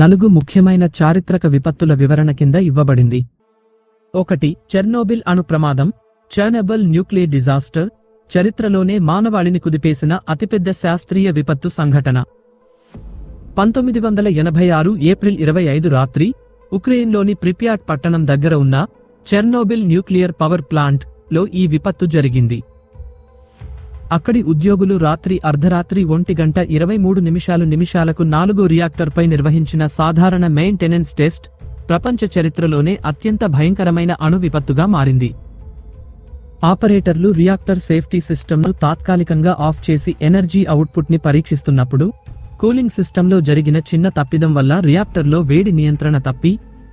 నలుగు ముఖ్యమైన చారిత్రక విపత్తుల వివరణ కింద ఇవ్వబడింది. ఒకటి చెర్నోబిల్ అణు ప్రమాదం చర్నబల్ న్యూక్లియర్ డిజాస్టర్ చరిత్రలోనే మానవాళిని కుదిపేసిన అతిపెద్ద శాస్త్రీయ విపత్తు సంఘటన. పంతొమ్మిది వందల ఎనభై ఆరు ఏప్రిల్ ఇరవై ఐదు రాత్రి ఉక్రెయిన్లోని ప్రిప్యాట్ పట్టణం దగ్గర ఉన్న చెర్నోబిల్ న్యూక్లియర్ పవర్ ప్లాంట్లో ఈ విపత్తు జరిగింది. అక్కడి ఉద్యోగులు రాత్రి అర్ధరాత్రి ఒంటి గంట ఇరవై మూడు నిమిషాలు నిమిషాలకు నాలుగో రియాక్టర్పై నిర్వహించిన సాధారణ మెయింటెనెన్స్ టెస్ట్ ప్రపంచ చరిత్రలోనే అత్యంత భయంకరమైన అణు విపత్తుగా మారింది. ఆపరేటర్లు రియాక్టర్ సేఫ్టీ సిస్టమ్ను తాత్కాలికంగా ఆఫ్ చేసి ఎనర్జీ అవుట్పుట్ని పరీక్షిస్తున్నప్పుడు కూలింగ్ సిస్టంలో జరిగిన చిన్న తప్పిదం వల్ల రియాక్టర్లో వేడి నియంత్రణ తప్పి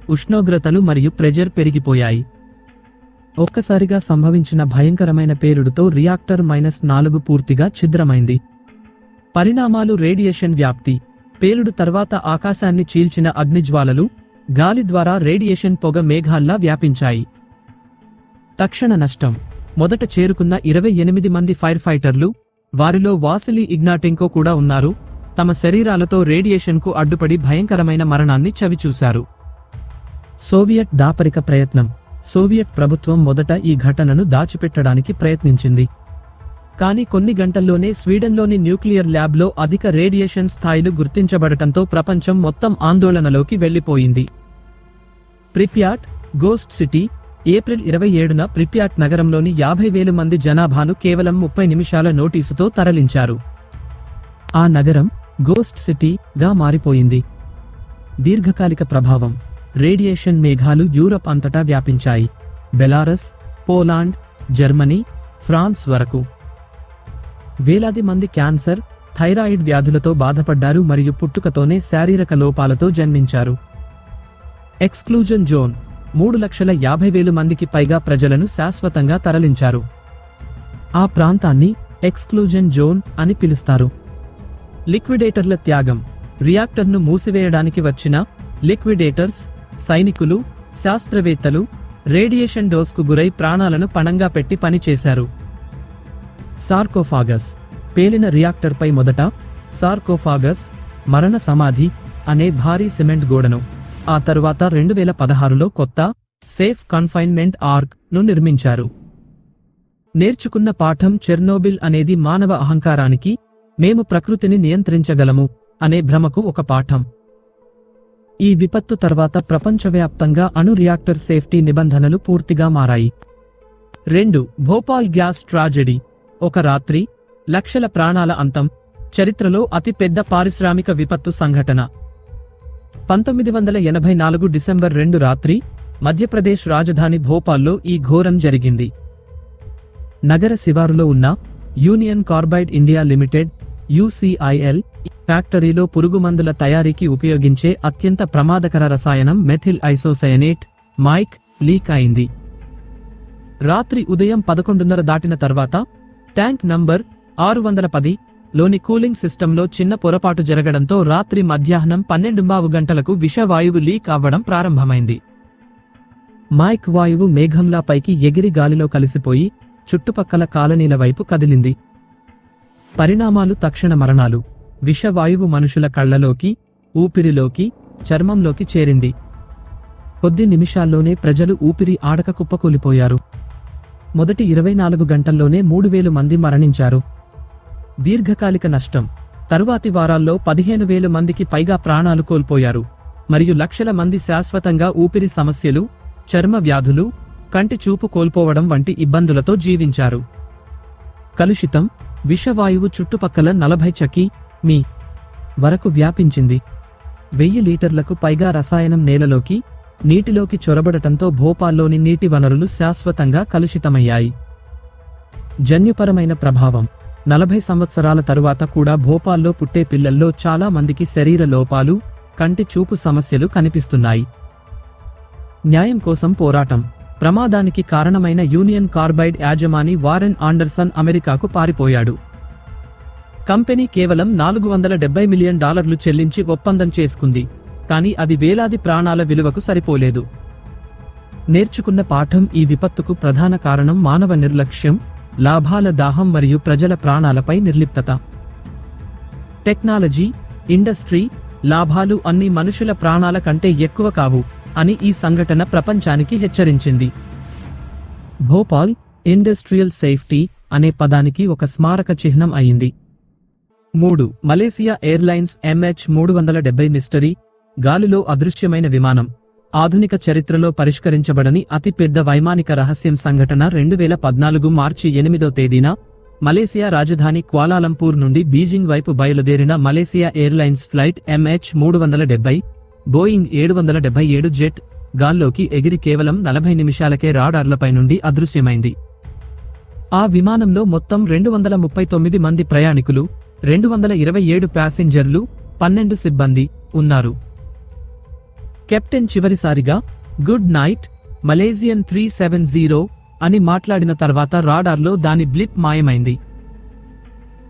ఉష్ణోగ్రతలు మరియు ప్రెజర్ పెరిగిపోయాయి. ఒక్కసారిగా సంభవించిన భయంకరమైన పేలుడుతో రియాక్టర్ మైనస్ నాలుగు పూర్తిగా ఛిద్రమైంది. పరిణామాలు రేడియేషన్ వ్యాప్తి. పేలుడు తర్వాత ఆకాశాన్ని చీల్చిన అగ్నిజ్వాలలు గాలి ద్వారా రేడియేషన్ పొగ మేఘాల్లా వ్యాపించాయి. తక్షణ నష్టం. మొదట చేరుకున్న ఇరవై ఎనిమిది మంది ఫైర్ ఫైటర్లు వారిలో వాసిలీ ఇగ్నాటెంకో కూడా ఉన్నారు. తమ శరీరాలతో రేడియేషన్కు అడ్డుపడి భయంకరమైన మరణాన్ని చవిచూశారు. సోవియట్ దాపరిక ప్రయత్నం. సోవియట్ ప్రభుత్వం మొదట ఈ ఘటనను దాచిపెట్టడానికి ప్రయత్నించింది. కానీ కొన్ని గంటల్లోనే స్వీడన్లోని న్యూక్లియర్ ల్యాబ్లో అధిక రేడియేషన్ స్థాయిలు గుర్తించబడటంతో ప్రపంచం మొత్తం ఆందోళనలోకి వెళ్ళిపోయింది ప్రిప్యాట్ గోస్ట్ సిటీ ఏప్రిల్ ఇరవై ఏడున ప్రిప్యాట్ నగరంలోని యాభై వేలు మంది జనాభాను కేవలం ముప్పై నిమిషాల నోటీసుతో తరలించారు. ఆ నగరం గోస్ట్ సిటీగా మారిపోయింది. దీర్ఘకాలిక ప్రభావం రేడియేషన్ మేఘాలు యూరప్ అంతటా వ్యాపించాయి. బెలారస్ పోలాండ్ జర్మనీ ఫ్రాన్స్ వరకు. వేలాది మంది క్యాన్సర్ థైరాయిడ్ వ్యాధులతో బాధపడ్డారు మరియు పుట్టుకతోనే శారీరక లోపాలతో జన్మించారు. ఎక్స్క్లూజన్ జోన్ మూడు లక్షల యాభై వేలు మందికి పైగా ప్రజలను శాశ్వతంగా తరలించారు. ఆ ప్రాంతాన్ని ఎక్స్క్లూజన్ జోన్ అని పిలుస్తారు. లిక్విడేటర్ల త్యాగం రియాక్టర్ను మూసివేయడానికి వచ్చిన లిక్విడేటర్స్ సైనికులు శాస్త్రవేత్తలు రేడియేషన్ డోస్కు గురై ప్రాణాలను పణంగా పెట్టి పనిచేశారు. సార్కోఫాగస్ పేలిన రియాక్టర్పై మొదట సార్కోఫాగస్ మరణ సమాధి అనే భారీ సిమెంట్ గోడను ఆ తరువాత రెండు వేల పదహారులో కొత్త సేఫ్ కన్ఫైన్మెంట్ ఆర్క్ను నిర్మించారు. నేర్చుకున్న పాఠం చెర్నోబిల్ అనేది మానవ అహంకారానికి మేము ప్రకృతిని నియంత్రించగలము అనే భ్రమకు ఒక పాఠం. ఈ విపత్తు తర్వాత ప్రపంచవ్యాప్తంగా అణు రియాక్టర్ సేఫ్టీ నిబంధనలు పూర్తిగా మారాయి. రెండు భోపాల్ గ్యాస్ ట్రాజెడీ. ఒక రాత్రి లక్షల ప్రాణాల అంతం చరిత్రలో అతిపెద్ద పారిశ్రామిక విపత్తు సంఘటన. పంతొమ్మిది వందల ఎనభై నాలుగు డిసెంబర్ రెండు రాత్రి మధ్యప్రదేశ్ రాజధాని భోపాల్లో ఈ ఘోరం జరిగింది. నగర శివారులో ఉన్న Union Carbide India Limited UCIL ఫ్యాక్టరీలో పురుగుమందుల తయారీకి ఉపయోగించే అత్యంత ప్రమాదకర రసాయనం మెథిల్ ఐసోసయనేట్ మైక్ లీక్ అయింది. రాత్రి ఉదయం పదకొండున్నర దాటిన తర్వాత ట్యాంక్ నంబర్ ఆరు వందల పది లోని కూలింగ్ సిస్టంలో చిన్న పొరపాటు జరగడంతో రాత్రి మధ్యాహ్నం పన్నెండుంబావు గంటలకు విషవాయువు లీక్ అవ్వడం ప్రారంభమైంది. మైక్ వాయువు మేఘంలా పైకి ఎగిరి గాలిలో కలిసిపోయి చుట్టుపక్కల కాలనీల వైపు కదిలింది. పరిణామాలు తక్షణ మరణాలు. విషవాయువు మనుషుల కళ్ళలోకి ఊపిరిలోకి చర్మంలోకి చేరింది. కొద్ది నిమిషాల్లోనే ప్రజలు ఊపిరి ఆడక కుప్పకూలిపోయారు. మొదటి ఇరవై నాలుగు గంటల్లోనే మూడు వేలు మంది మరణించారు. దీర్ఘకాలిక నష్టం. తరువాతి వారాల్లో పదిహేను వేలు మందికి పైగా ప్రాణాలు కోల్పోయారు. మరియు లక్షల మంది శాశ్వతంగా ఊపిరి సమస్యలు చర్మ వ్యాధులు కంటి చూపు కోల్పోవడం వంటి ఇబ్బందులతో జీవించారు. కలుషితం. విషవాయువు చుట్టుపక్కల నలభై చకి మీ వరకు వ్యాపించింది. వెయ్యి లీటర్లకు పైగా రసాయనం నేలలోకి నీటిలోకి చొరబడటంతో భోపాల్లోని నీటి వనరులు శాశ్వతంగా కలుషితమయ్యాయి. జన్యుపరమైన ప్రభావం. నలభై సంవత్సరాల తరువాత కూడా భోపాల్లో పుట్టే పిల్లల్లో చాలా మందికి శరీర లోపాలు కంటి చూపు సమస్యలు కనిపిస్తున్నాయి. న్యాయం కోసం పోరాటం. ప్రమాదానికి కారణమైన యూనియన్ కార్బైడ్ యాజమాని వారెన్ ఆండర్సన్ అమెరికాకు పారిపోయాడు. కంపెనీ కేవలం నాలుగు వందల డెబ్బై మిలియన్ డాలర్లు చెల్లించి ఒప్పందం చేసుకుంది కానీ అది వేలాది ప్రాణాల విలువకు సరిపోలేదు. నేర్చుకున్న పాఠం ఈ విపత్తుకు ప్రధాన కారణం మానవ నిర్లక్ష్యం లాభాల దాహం మరియు ప్రజల ప్రాణాలపై నిర్లిప్తత. టెక్నాలజీ ఇండస్ట్రీ లాభాలు అన్ని మనుషుల ప్రాణాల కంటే ఎక్కువ కావు. అని ఈ సంఘటన ప్రపంచానికి హెచ్చరించింది. భోపాల్ ఇండస్ట్రియల్ సేఫ్టీ అనే పదానికి ఒక స్మారక చిహ్నం అయింది. మూడు మలేసియా ఎయిర్లైన్స్ ఎంహెచ్ మూడు వందల డెబ్బై మిస్టరీ గాలిలో అదృశ్యమైన విమానం ఆధునిక చరిత్రలో పరిష్కరించబడని అతిపెద్ద వైమానిక రహస్యం సంఘటన రెండు వేల పద్నాలుగు మార్చి ఎనిమిదో తేదీన మలేసియా రాజధాని క్వాలాలంపూర్ నుండి బీజింగ్ వైపు బయలుదేరిన మలేసియా ఎయిర్లైన్స్ ఫ్లైట్ ఎంహెచ్ మూడు వందల డెబ్బై బోయింగ్ ఏడు వందల డెబ్బై ఏడు జెట్ గాల్లోకి ఎగిరి కేవలం నలభై నిమిషాలకే రాడార్లపై నుండి అదృశ్యమైంది. ఆ విమానంలో మొత్తం రెండు వందల ముప్పై తొమ్మిది మంది ప్రయాణికులు రెండు వందల ఇరవై ఏడు ప్యాసింజర్లు పన్నెండు సిబ్బంది ఉన్నారు. కెప్టెన్ చివరిసారిగా good night Malaysian three seven zero అని మాట్లాడిన తర్వాత రాడార్లో దాని బ్లిప్ మాయమైంది.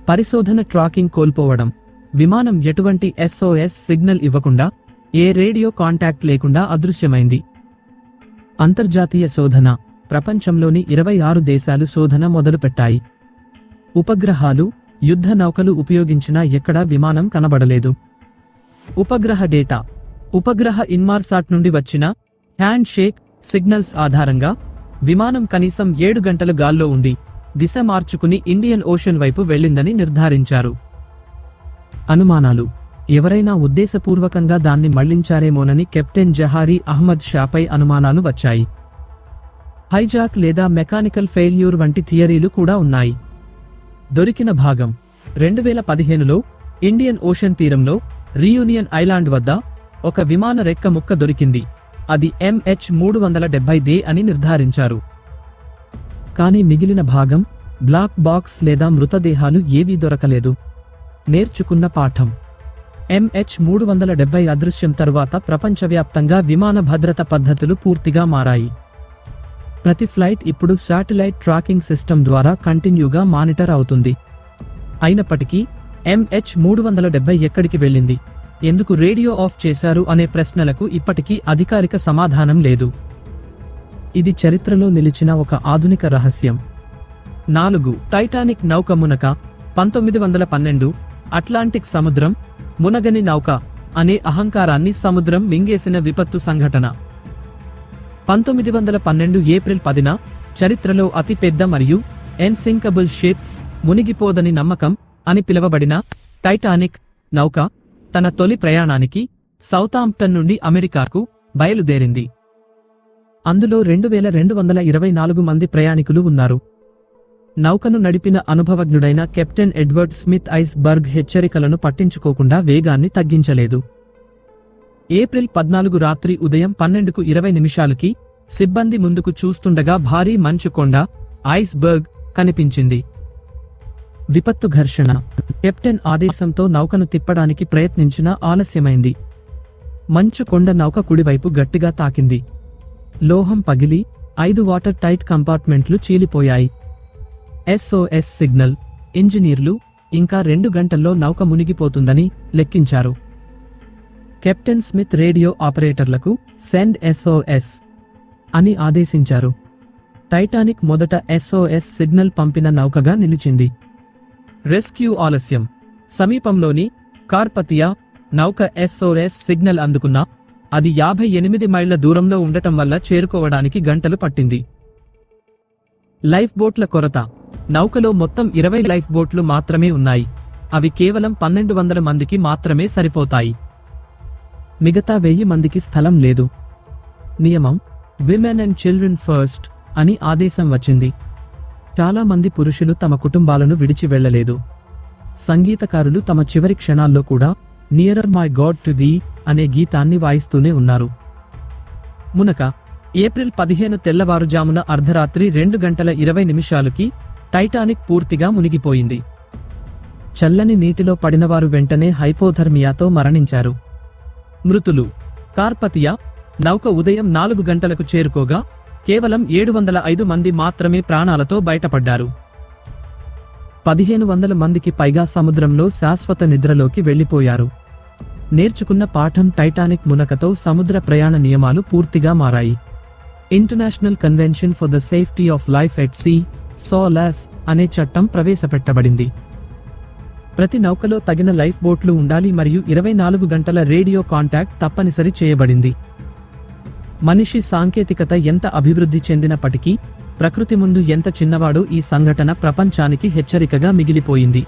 పరిశోధన ట్రాకింగ్ కోల్పోవడం విమానం ఎటువంటి ఎస్ఓఎస్ సిగ్నల్ ఇవ్వకుండా ఏ రేడియో కాంటాక్ట్ లేకుండా అదృశ్యమైంది. అంతర్జాతీయ శోధన ప్రపంచంలోని ఇరవై ఆరు దేశాలు శోధన మొదలుపెట్టాయి. ఉపగ్రహాలు యుద్ధ నౌకలు ఉపయోగించినా ఎక్కడా విమానం కనబడలేదు. ఉపగ్రహ డేటా ఉపగ్రహ ఇన్మార్సాట్ నుండి వచ్చిన హ్యాండ్ షేక్ సిగ్నల్స్ ఆధారంగా విమానం కనీసం ఏడు గంటలు గాల్లో ఉండి దిశ మార్చుకుని ఇండియన్ ఓషన్ వైపు వెళ్ళిందని నిర్ధారించారు. అనుమానాలు ఎవరైనా ఉద్దేశపూర్వకంగా దాన్ని మళ్ళించారేమోనని కెప్టెన్ జహారీ అహ్మద్ షాపై అనుమానాలు వచ్చాయి. హైజాక్ లేదా మెకానికల్ ఫెయిల్యూర్ వంటి థియరీలు కూడా ఉన్నాయి. దొరికిన భాగం. రెండు వేల పదిహేనులో ఇండియన్ ఓషన్ తీరంలో రీయూనియన్ ఐలాండ్ వద్ద ఒక విమాన రెక్క ముక్క దొరికింది. అది ఎంహెచ్ మూడు వందల డెబ్బై దే అని నిర్ధారించారు. కానీ మిగిలిన భాగం బ్లాక్ బాక్స్ లేదా మృతదేహాలు ఏవీ దొరకలేదు. నేర్చుకున్న పాఠం. ఎంహెచ్ మూడు వందల డెబ్బై అదృశ్యం తరువాత ప్రపంచవ్యాప్తంగా విమాన భద్రత పద్ధతులు పూర్తిగా మారాయి. ప్రతి ఫ్లైట్ ఇప్పుడు శాటిలైట్ ట్రాకింగ్ సిస్టమ్ ద్వారా కంటిన్యూగా మానిటర్ అవుతుంది. అయినప్పటికీ ఎంహెచ్ మూడు వందల డెబ్బై ఎక్కడికి వెళ్ళింది? ఎందుకు రేడియో ఆఫ్ చేశారు అనే ప్రశ్నలకు ఇప్పటికీ అధికారిక సమాధానం లేదు. ఇది చరిత్రలో నిలిచిన ఒక ఆధునిక రహస్యం. నాలుగు టైటానిక్ నౌక మునక పంతొమ్మిది వందల పన్నెండు అట్లాంటిక్ సముద్రం మునగని నౌక అనే అహంకారాన్ని సముద్రం మింగేసిన విపత్తు సంఘటన. పంతొమ్మిది వందల పన్నెండు ఏప్రిల్ పదిన చరిత్రలో అతిపెద్ద మరియు ఎన్సింకబుల్ షేప్ మునిగిపోదని నమ్మకం అని పిలువబడిన టైటానిక్ నౌక తన తొలి ప్రయాణానికి సౌతాంప్టన్ నుండి అమెరికాకు బయలుదేరింది. అందులో రెండు వేల రెండు వందల ఇరవై నాలుగు మంది ప్రయాణికులు ఉన్నారు. నౌకను నడిపిన అనుభవజ్ఞుడైన captain Edward Smith iceberg హెచ్చరికలను పట్టించుకోకుండా వేగాన్ని తగ్గించలేదు. ఏప్రిల్ పద్నాలుగు రాత్రి ఉదయం పన్నెండుకు ఇరవై నిమిషాలకి సిబ్బంది ముందుకు చూస్తుండగా భారీ మంచు కొండ ఐస్బర్గ్ కనిపించింది. విపత్తు ఘర్షణ. కెప్టెన్ ఆదేశంతో నౌకను తిప్పడానికి ప్రయత్నించినా ఆలస్యమైంది. మంచు కొండ నౌక కుడివైపు గట్టిగా తాకింది. లోహం పగిలి ఐదు వాటర్ టైట్ కంపార్ట్మెంట్లు చీలిపోయాయి. ఎస్ఓఎస్ సిగ్నల్ ఇంజనీర్లు ఇంకా రెండు గంటల్లో నౌక మునిగిపోతుందని లెక్కించారు. కెప్టెన్ స్మిత్ రేడియో ఆపరేటర్లకు సెండ్ ఎస్ఓఎస్ అని ఆదేశించారు. టైటానిక్ మొదట ఎస్ఓఎస్ సిగ్నల్ పంపిన నౌకగా నిలిచింది. రెస్క్యూ ఆలస్యం. సమీపంలోని కార్పతియా నౌక ఎస్ఓఎస్ సిగ్నల్ అందుకున్న అది యాభై ఎనిమిది మైళ్ళ దూరంలో ఉండటం వల్ల చేరుకోవడానికి గంటలు పట్టింది. లైఫ్ బోట్ల కొరత. నౌకలో మొత్తం ఇరవై లైఫ్ బోట్లు మాత్రమే ఉన్నాయి. అవి కేవలం పన్నెండు వందల మందికి మాత్రమే సరిపోతాయి. మిగతా వెయ్యి మందికి స్థలం లేదు. నియమం విమెన్ అండ్ చిల్డ్రన్ ఫస్ట్ అని ఆదేశం వచ్చింది. చాలా మంది పురుషులు తమ కుటుంబాలను విడిచి వెళ్ళలేదు. సంగీతకారులు తమ చివరి క్షణాల్లో కూడా నియరర్ మై గాడ్ టు దీ అనే గీతాన్ని వాయిస్తూనే ఉన్నారు. మునక ఏప్రిల్ పదిహేను తెల్లవారుజామున అర్ధరాత్రి రెండు గంటల ఇరవై నిమిషాలకి టైటానిక్ పూర్తిగా మునిగిపోయింది. చల్లని నీటిలో పడినవారు వెంటనే హైపోథర్మియాతో మరణించారు. మృతులు కార్పతియా నౌక ఉదయం నాలుగు గంటలకు చేరుకోగా కేవలం ఏడు వందల ఐదు మంది మాత్రమే ప్రాణాలతో బయటపడ్డారు. పదిహేను వందల మందికి పైగా సముద్రంలో శాశ్వత నిద్రలోకి వెళ్ళిపోయారు నేర్చుకున్న పాఠం టైటానిక్ మునకతో సముద్ర ప్రయాణ నియమాలు పూర్తిగా మారాయి. International convention for the safety of life at sea SOLAS అనే చట్టం ప్రవేశపెట్టబడింది. ప్రతి నౌకలో తగిన లైఫ్ బోట్లు ఉండాలి మరియు ఇరవై నాలుగు గంటల రేడియో కాంటాక్ట్ తప్పనిసరి చేయబడింది. మనిషి సాంకేతికత ఎంత అభివృద్ధి చెందినప్పటికీ ప్రకృతి ముందు ఎంత చిన్నవాడో ఈ సంఘటన ప్రపంచానికి హెచ్చరికగా మిగిలిపోయింది.